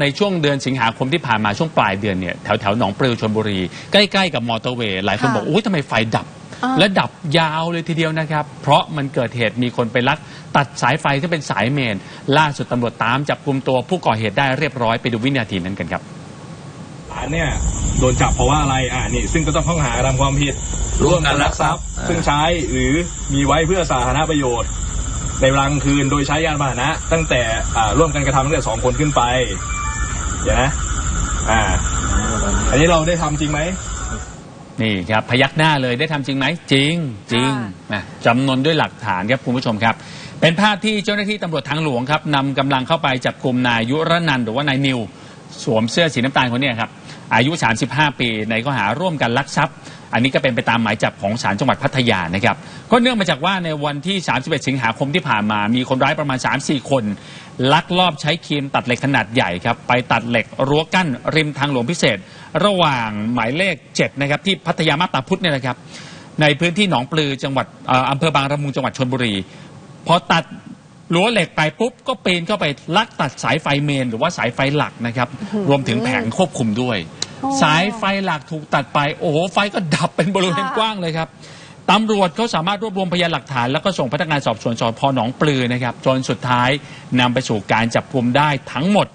ในช่วงเดือนสิงหาคมที่ผ่านมาช่วงปลายเดือนเนี่ยแถวแถวๆหนองปลือชนบุรี ใกล้ๆกับมอเตอร์เวย์หลายคนค่ะบอกอุ้ยทำไมไฟดับอ่าและดับยาวเลยทีเดียวนะครับ เพราะมันเกิดเหตุมีคนไปลัก ตัดสายไฟที่เป็นสายเมน ล่าสุดตำรวจตามจับกลุ่มตัวผู้ก่อเหตุได้เรียบร้อยไปดูวินาทีนั้นกันครับหลานเนี่ยโดนจับเพราะว่าอะไรอ่านี่ซึ่งก็ต้องข้อหากระทำความผิดร่วมกันลักทรัพย์อ่าซึ่งใช้หรือมีไว้เพื่อสาธารณประโยชน์ในเวลากลางคืนโดยใช้ยานพาหนะ ตั้งแต่อ่าร่วมกันกระทำตั้งแต่สองคนขึ้นไป เดี๋ยวนะ อ่า อันนี้เราได้ทำจริงไหม นี่ครับพยักหน้าเลยได้ทำจริงไหมจริงจริงนะจำนวนด้วยหลักฐานครับคุณผู้ชมครับ เป็นภาพที่เจ้าหน้าที่ตำรวจทางหลวงครับนำกำลังเข้าไปจับกลุ่มนายยุรนันท์หรือว่านายนิว สวมเสื้อสีน้ำตาลคนเนี้ครับอายุ 35 ปีในข้อหาร่วมกันลักทรัพย์ อันนี้ก็เป็นไปตามหมายจับของศาลจังหวัดพัทยานะครับ ก็เนื่องมาจากว่าในวันที่ 31 สิงหาคมที่ผ่านมา มีคนร้ายประมาณ 3-4 คน ลักลอบใช้ครีมตัดเหล็กขนาดใหญ่ครับ ไปตัดเหล็กรั้วกั้นริมทางหลวงพิเศษ ระหว่างหมายเลข 7 นะครับ ที่พัทยามาบตาพุธเนี่ยนะครับ ในพื้นที่หนองปลือจังหวัดเอ่ออำเภอบางละมุงจังหวัดชนบุรี พอตัดรั้วเหล็กไปปุ๊บก็ปีนเข้าไปลักตัดสายไฟเมน หรือว่าสายไฟหลักนะครับ รวมถึงแผงควบคุมด้วยโอ้ สายไฟหลักถูกตัดไป โอ้โห ไฟก็ดับเป็นบริเวณค่ะกว้างเลยครับตำรวจเขาสามารถรวบรวมพยานหลักฐาน แล้วก็ส่งพนักงานสอบสวนสพหนองปลือนะครับ จนสุดท้ายนำไปสู่การจับกลุ่มได้ทั้งหมด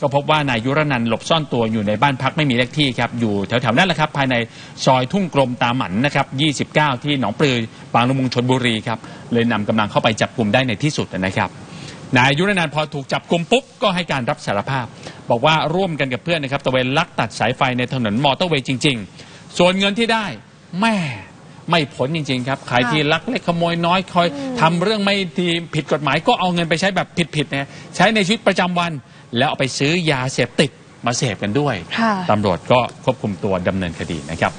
ก็พบว่านายยุรนันท์หลบซ่อนตัวอยู่ในบ้านพักไม่มีเลขที่ครับ อยู่แถวๆนั่นแหละครับ ภายในซอยทุ่งกลมตาหมันนะครับ 29 ที่หนองปลือบางละมุงชนบุรีครับ เลยนำกำลังเข้าไปจับกลุ่มได้ในที่สุดนะครับ นายยุรนันท์พอถูกจับกลุ่มปุ๊บ ก็ให้การรับสารภาพ บอกว่าร่วมกันกับเพื่อนนะครับตะเวนลักตัดสายไฟในถนนมอเตอร์เวย์จริง ๆ ส่วนเงินที่ได้แม่ไม่ผลจริงๆครับใครที่ลักเล็กขโมยน้อยคอยทำเรื่องไม่ดีผิดกฎหมายก็เอาเงินไปใช้แบบผิดๆนะใช้ในชีวิตประจำวัน แล้วเอาไปซื้อยาเสพติดมาเสพกันด้วยค่ะ ตำรวจก็ควบคุมตัวดำเนินคดีนะครับ